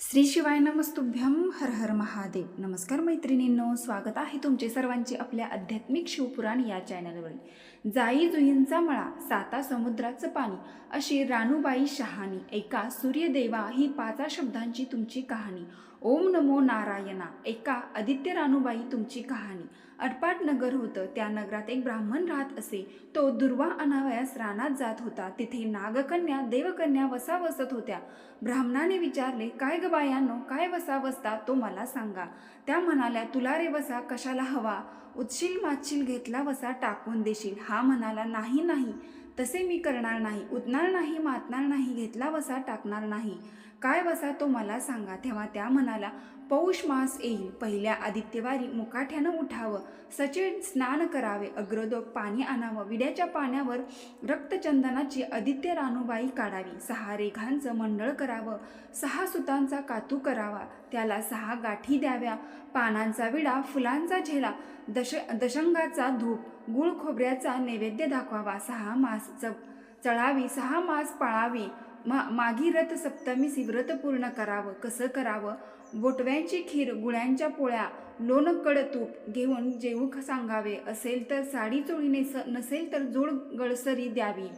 श्री शिवाय नमस्तुभ्यम हर हर महादेव. नमस्कार मैत्रिणींनो स्वागत आहे तुमचे सर्वांचे आपल्या आध्यात्मिक शिवपुराण या चॅनलवर जाई जुईंचा मळा साता समुद्राचं पाणी अशी रानूबाई शहाणी एका सूर्यदेवा ही पाचा शब्दांची तुमची कहाणी. ओम नमो नारायणा एका आदित्य रानूबाई तुमची कहाणी. अटपाट नगर होतं त्या नगरात एक ब्राह्मण राहत असे. तो दुर्वा अनावयास रानात जात होता. तिथे नागकन्या देवकन्या वसा वसत होत्या. ब्राह्मणाने विचारले काय ग बायांनो काय वसा वसता तो मला सांगा. त्या म्हणाल्या तुला रे वसा कशाला हवा? उतशील मातशील घेतला वसा टाकून देशील. हा म्हणाला नाही नाही. तसे मी करणार नाही. उतणार नाही मातणार नाही घेतला वसा टाकणार नाही. काय वसा तो मला सांगा. तेव्हा त्या म्हणाला पौष मास येईल. पहिल्या आदित्यवारी मुकाठ्यानं उठावं. सचिन स्नान करावे. अग्रदोग पाणी आणावं. विड्याच्या पाण्यावर रक्तचंदनाची आदित्य रानूबाई काढावी. सहा रेघांचं मंडळ करावं. सहा सुतांचा कातू करावा. त्याला सहा गाठी द्याव्या. पानांचा विडा फुलांचा झेला दश दशंगाचा धूप गुळ खोबऱ्याचा नैवेद्य दाखवावा. सहा मास च चळावी सहा मास पाळावी. मा मागी रथ सप्तमीसी व्रत पूर्ण करावं. कसं करावं? बोटव्यांची खीर गुळ्यांच्या पोळ्या लोणकड तूप घेऊन जेवूक सांगावे. असेल तर साडी चोळीने स नसेल तर जोड गळसरी द्यावी.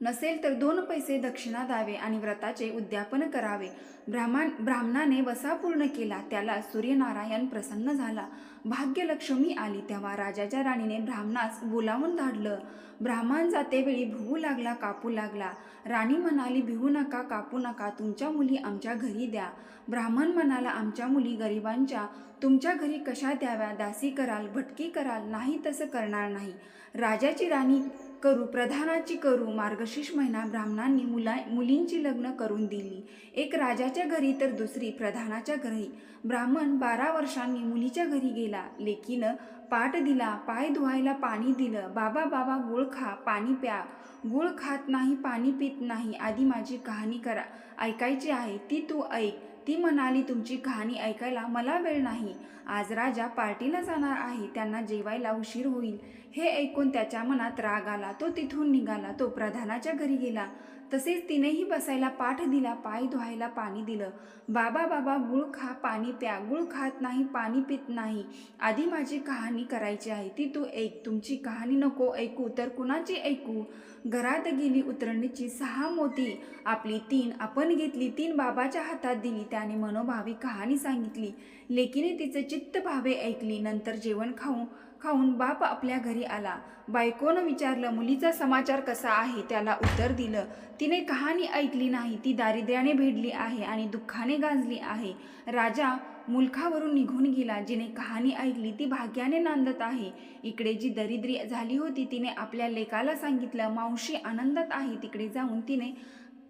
नसेल तर दोन पैसे दक्षिणा द्यावे आणि व्रताचे उद्यापन करावे. ब्राह्मण ब्राह्मणाने वसा पूर्ण केला त्याला सूर्यनारायण प्रसन्न झाला. भाग्यलक्ष्मी आली तेव्हा राजाच्या राणीने ब्राह्मणास बोलावून धाडलं. ब्राह्मण जातेवेळी भुवू लागला कापू लागला. राणी म्हणाली भिवू नका कापू नका तुमच्या मुली आमच्या घरी द्या ब्राह्मण म्हणाला आमच्या मुली गरिबांच्या तुमच्या घरी कशा द्याव्या? दासी कराल भटकी कराल नाही तसं करणार नाही राजाची राणी करू प्रधानाची करू मार्गशीर्ष महिना ब्राह्मणांनी मुला मुलींची लग्न करून दिली. एक राजाच्या घरी तर दुसरी प्रधानाच्या घरी. ब्राह्मण बारा वर्षांनी मुलीच्या घरी गेला. लेकीनं पाट दिला पाय धुवायला पाणी दिलं. बाबा बाबा गुळ खा पाणी प्या. गुळ खात नाही पाणी पित नाही. आधी माझी कहाणी करा. ऐकायची आहे. ती तू ऐक. ती म्हणाली तुमची कहाणी ऐकायला मला वेळ नाही. आज राजा पार्टीला जाणार आहे. त्यांना जेवायला उशीर होईल. हे ऐकून त्याच्या मनात राग आला. तो तिथून निघाला. तो प्रधानाच्या घरी गेला. तसेच तिनेही बसायला पाठ दिला पाय धुवायला पाणी दिलं. बाबा बाबा गुळ खा पाणी प्या. गुळ खात नाही पाणी पित नाही. आधी माझी कहाणी करायची आहे. ती तू ऐक. तुमची कहाणी नको ऐकू तर कुणाची ऐकू? घरात गेली उतरणीची सहा मोती. आपली तीन आपण घेतली तीन बाबाच्या हातात दिली. त्याने मनोभावी कहाणी सांगितली. लेकीने तिचं चित्त भावे ऐकली. नंतर जेवण खाऊन खाऊन बाप आपल्या घरी आला. बायकोनं विचारलं मुलीचा समाचार कसा आहे? त्याला उत्तर दिलं तिने कहाणी ऐकली नाही. ती दारिद्र्याने भेडली आहे आणि दुःखाने गाजली आहे. राजा मुलखावरून निघून गेला. जिने कहाणी ऐकली ती भाग्याने नांदत आहे. इकडे जी दरिद्री झाली होती तिने आपल्या लेकाला सांगितलं मावशी आनंदात आहे. तिकडे जाऊन तिने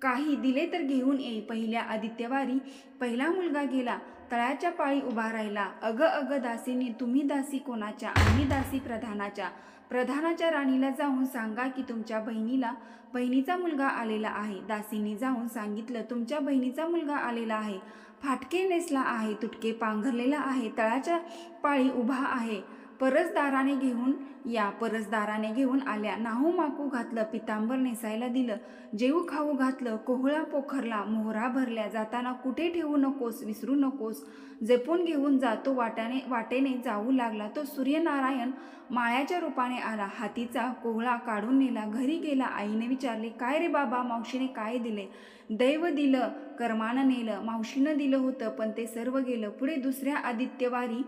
काही दिले तर घेऊन ये. पहिल्या आदित्यवारी पहिला मुलगा गेला. तळ्याच्या पाळी उभा राहिला. अग अग दासीने तुम्ही दासी कोणाच्या? आम्ही दासी प्रधानाच्या. प्रधानाच्या राणीला जाऊन सांगा की तुमच्या बहिणीला बहिणीचा मुलगा आलेला आहे. दासीने जाऊन सांगितलं तुमच्या बहिणीचा मुलगा आलेला आहे. फाटके नेसला आहे तुटके पांघरलेला आहे तळाच्या पाळी उभा आहे. परसदाराने घेऊन या परसदाराने घेऊन आल्या. नाहू माकू घातलं पितांबर नेसायला दिलं. जेऊ खाऊ घातलं कोहळा पोखरला मोहरा भरल्या. जाताना कुठे ठेवू नकोस विसरू नकोस. जपून घेऊन जातो वाट्याने वाटेने जाऊ लागला. तो सूर्यनारायण माळ्याच्या रूपाने आला. हातीचा कोहळा काढून नेला. घरी गेला. आईने विचारले काय रे बाबा मावशीने काय दिले? दैव दिलं कर्मानं नेलं. मावशीनं दिलं होतं पण ते सर्व गेलं. पुढे दुसऱ्या आदित्यवारी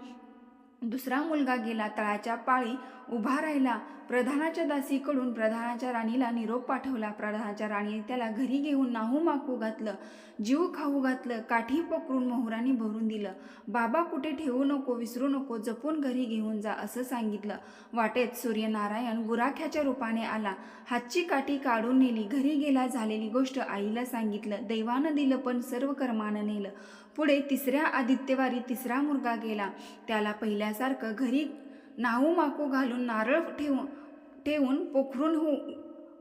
दुसरा मुलगा गेला तळाच्या पाळी उभा राहिला. प्रधानाच्या दासीकडून प्रधानाच्या राणीला निरोप पाठवला. प्रधानाच्या राणीने त्याला घरी घेऊन नाहू माकू घातलं जीव खाऊ घातलं काठी पकडून मोहराने भरून दिलं. बाबा कुठे ठेवू नको विसरू नको जपून घरी घेऊन जा असं सांगितलं. वाटेत सूर्यनारायण गुराख्याच्या रूपाने आला. हातची काठी काढून नेली. घरी गेला झालेली गोष्ट आईला सांगितलं. दैवानं दिलं पण सर्व कर्मानं नेलं. पुढे तिसऱ्या आदित्यवारी तिसरा मुलगा गेला. त्याला पहिल्यासारखं घरी नाहू माकू घालून नारळ ठेवून ठेवून पोखरून हो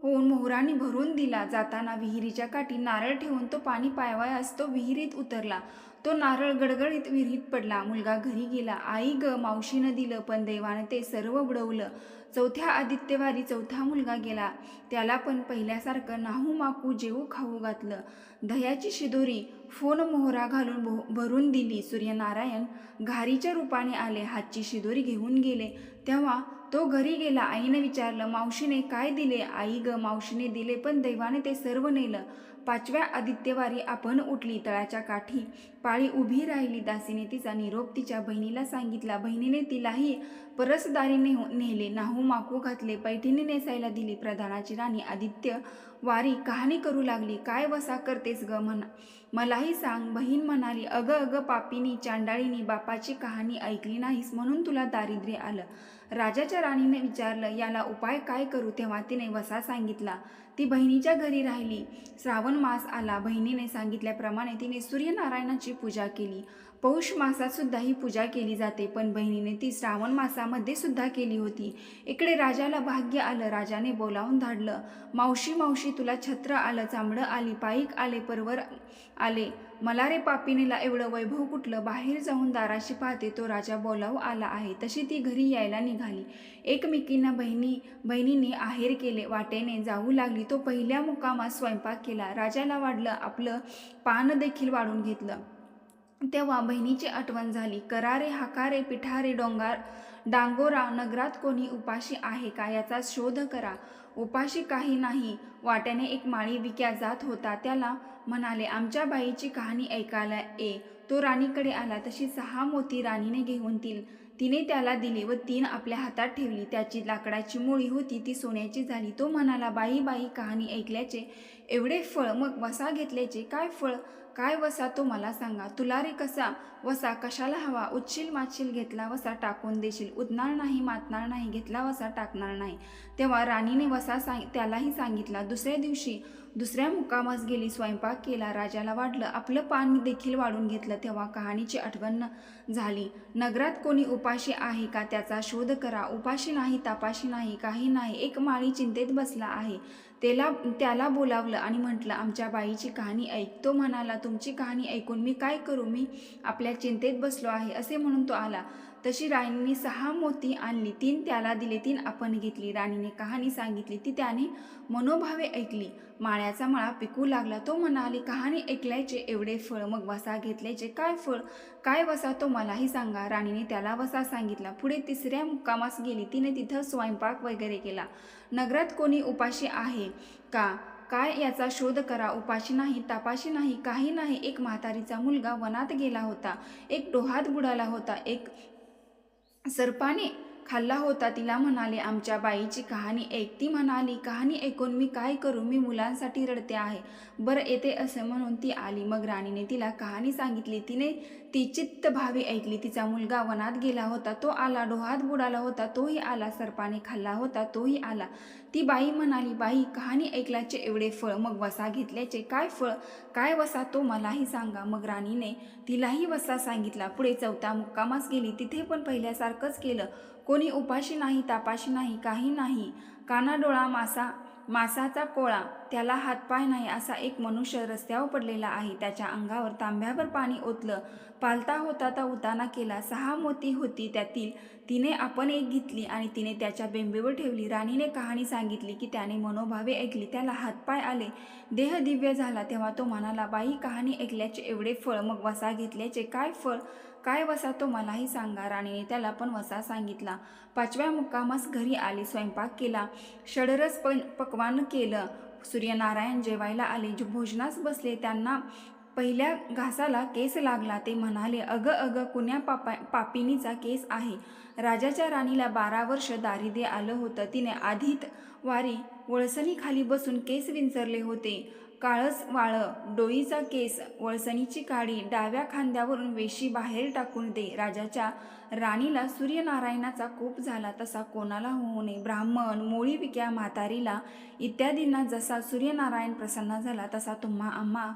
होऊन मोहराने भरून दिला. जाताना विहिरीच्या काठी नारळ ठेवून तो पाणी पायवायास तो विहिरीत उतरला. तो नारळ गडगडीत विहिरीत पडला. मुलगा घरी गेला. आई ग मावशीनं दिलं पण देवानं ते सर्व बुडवलं चौथ्या आदित्यवारी चौथा मुलगा गेला. त्याला पण पहिल्यासारखं नाहू माकू जेवू खाऊ घातलं. दह्याची शिदोरी फोन मोहरा घालून भो- भरून दिली. सूर्यनारायण घारीच्या रूपाने आले. हातची शिदोरी घेऊन गेले. तेव्हा तो घरी गेला. आईने विचारलं मावशीने काय दिले? आई ग मावशीने दिले पण दैवाने ते सर्व नेलं. पाचव्या आदित्यवारी आपण उठली तळाच्या काठी पाळी उभी राहिली. दासीने तिचा निरोप तिच्या बहिणीला सांगितला. बहिणीने तिलाही परसदारीने नेले नाहू माकू घातले पैठीने नेसायला दिली. प्रधानाची राणी आदित्य वारी कहाणी करू लागली. काय वसा करतेस ग म्हणा मलाही सांग. बहीण म्हणाली अगं अगं पापीनी चांडाळीनी बापाची कहाणी ऐकली नाहीस म्हणून तुला दारिद्र्य आलं. राजाच्या राणीने विचारलं याला उपाय काय करू? तेव्हा तिने वसा सांगितला. ती बहिणीच्या घरी राहिली. श्रावण मास आला. बहिणीने सांगितल्याप्रमाणे तिने सूर्यनारायणाची पूजा केली. पौष मासात सुद्धा ही पूजा केली जाते पण बहिणीने ती श्रावण मासामध्ये सुद्धा केली होती. इकडे राजाला भाग्य आलं. राजाने बोलावून धाडलं मावशी मावशी तुला छत्र आलं चांबडं आली पाईक आले परवर आले. मला रे पापिनीला एवढं वैभव कुठलं? बाहेर जाऊन दाराशी पाहते तो राजा बोलावू आला आहे. तशी ती घरी यायला निघाली. एकमेकींना बहिणी बहिणीने आहेर केले. वाटेने जाऊ लागली. तो पहिल्या मुकामात स्वयंपाक केला. राजाला वाढलं. आपलं पान देखील वाढून घेतलं. तेव्हा बहिणीची आठवण झाली. करारे हाकारे पिठारे डोंगार डांगोराव नगरात कोणी उपाशी आहे का याचा शोध करा. उपाशी काही नाही. वाट्याने एक माळी विक्या जात होता. त्याला म्हणाले आमच्या बाईची कहाणी ऐकायला ये. तो राणीकडे आला. तशी सहा मोती राणीने घेऊन ती तिने त्याला दिली व तीन आपल्या हातात ठेवली. त्याची लाकडाची मुळी होती ती सोन्याची झाली. तो म्हणाला बाई बाई कहाणी ऐकल्याचे एवढे फळ मग वसा घेतल्याचे? काय फळ काय वसा तो मला सांगा? तुला रे कसा वसा? कशाला हवा? उच्शील माचशील घेतला वसा टाकून देशील? उदणार नाही मातणार नाही घेतला वसा टाकणार नाही. तेव्हा राणीने वसा सांग त्यालाही सांगितला दुसऱ्या दिवशी दुसऱ्या मुक्कामास गेली स्वयंपाक केला राजाला वाटलं आपलं पान देखील वाढून घेतलं तेव्हा कहाणीची आठवण झाली. नगरात कोणी उपाशी आहे का? त्याचा शोध करा. उपाशी नाही तापाशी नाही काही नाही एक माळी चिंतेत बसला आहे. त्याला त्याला बोलावलं आणि म्हटलं आमच्या बाईची कहाणी ऐक. तो म्हणाला तुमची कहाणी ऐकून मी काय करू? मी आपल्या चिंतेत बसलो आहे. असे म्हणून तो आला. तशी राणीने सहा मोती आणली तीन त्याला दिले तीन आपण घेतली. राणीने कहाणी सांगितली ती त्याने मनोभावे ऐकली. माळ्याचा मळा पिकू लागला. तो म्हणाली कहाणी ऐकल्याचे एवढे फळ मग वसा घेतल्याचे काय फळ? काय वसा तो मलाही सांगा. राणीने त्याला वसा सांगितला. पुढे तिसऱ्या मुक्कामास गेली. तिने तिथं स्वयंपाक वगैरे केला. नगरात कोणी उपाशी आहे का? काय याचा शोध करा. उपाशी नाही तापाशी नाही काही नाही. एक म्हातारीचा मुलगा वनात गेला होता. एक डोहात बुडाला होता. एक सर्पाने खाल्ला होता. तिला म्हणाले आमच्या बाईची कहाणी ऐक ती म्हणाली. कहाणी ऐकून मी काय करू? मी मुलांसाठी रडते आहे. बरं येते असं म्हणून ती आली. मग राणीने तिला कहाणी सांगितली. तिने ती चित्त भावी ऐकली. तिचा मुलगा वनात गेला होता. तो आला. डोहात बुडाला होता. तोही आला. सर्पाने खाल्ला होता. तोही आला. ती बाई म्हणाली बाई कहाणी ऐकल्याचे एवढे फळ मग वसा घेतल्याचे काय फळ? काय वसा? तो मलाही सांगा. मग राणीने तिलाही वसा सांगितला. पुढे चौथा मुक्कामास गेली. तिथे पण पहिल्यासारखंच केलं. कोणी उपाशी नाही तापाशी नाही काही नाही. कानाडोळा मासा मासाचा कोळा त्याला हातपाय नाही असा एक मनुष्य रस्त्यावर पडलेला आहे. त्याच्या अंगावर तांब्यावर पाणी ओतलं. पालता होता तर उताना केला. सहा मोती होती त्यातील. तिने आपण एक घेतली आणि तिने त्याच्या बेंबेवर ठेवली. राणीने कहाणी सांगितली की त्याने मनोभावे ऐकली. त्याला हातपाय आले. देह दिव्य झाला. तेव्हा तो म्हणाला बाई कहाणी ऐकल्याचे एवढे फळ मग वसा घेतल्याचे काय फळ? काय वसा तो मलाही सांगा राणीने त्याला पण वसा सांगितला. पाचव्या मुक्कामास घरी आली स्वयंपाक केला. षडरस पण पक्वान केलं. सूर्यनारायण जेवायला आले. जे भोजनास बसले त्यांना पहिल्या घासाला केस लागला. ते म्हणाले अगं अगं कुण्या पापा पापिनीचा केस आहे? राजाच्या राणीला बारा वर्ष दारिद्र्य आलं होतं. तिने आधीत वारी वळसणीखाली बसून केस विंचरले होते. काळस वाळं डोईचा केस वळसणीची काडी डाव्या खांद्यावरून वेशी बाहेर टाकून दे. राजाच्या राणीला सूर्यनारायणाचा कोप झाला तसा कोणाला होऊ नये. ब्राह्मण मोळी विक्या म्हातारीला इत्यादींना जसा सूर्यनारायण प्रसन्न झाला तसा तुम्हा आम्हा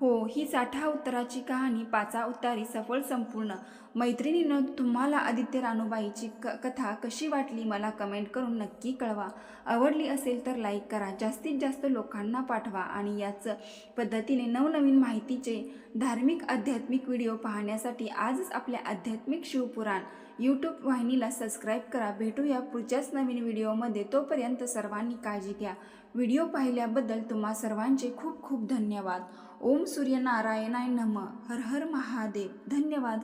हो ही साठा उत्तराची कहाणी पाचा उत्तारी सफळ संपूर्ण. मैत्रिणीनं तुम्हाला आदित्य रानूबाईची क कथा कशी वाटली मला कमेंट करून नक्की कळवा. आवडली असेल तर लाईक करा जास्तीत जास्त लोकांना पाठवा आणि याच पद्धतीने नवनवीन माहितीचे धार्मिक आध्यात्मिक व्हिडिओ पाहण्यासाठी आजच आपल्या आध्यात्मिक शिवपुराण यूट्यूब वाहिनीला सबस्क्राईब करा. भेटूया पुढच्याच नवीन व्हिडिओमध्ये. तोपर्यंत सर्वांनी काळजी घ्या. व्हिडिओ पाहिल्याबद्दल तुम्हा सर्वांचे खूप खूप धन्यवाद. ओम सूर्यनारायणाय नम. हर हर महादेव. धन्यवाद.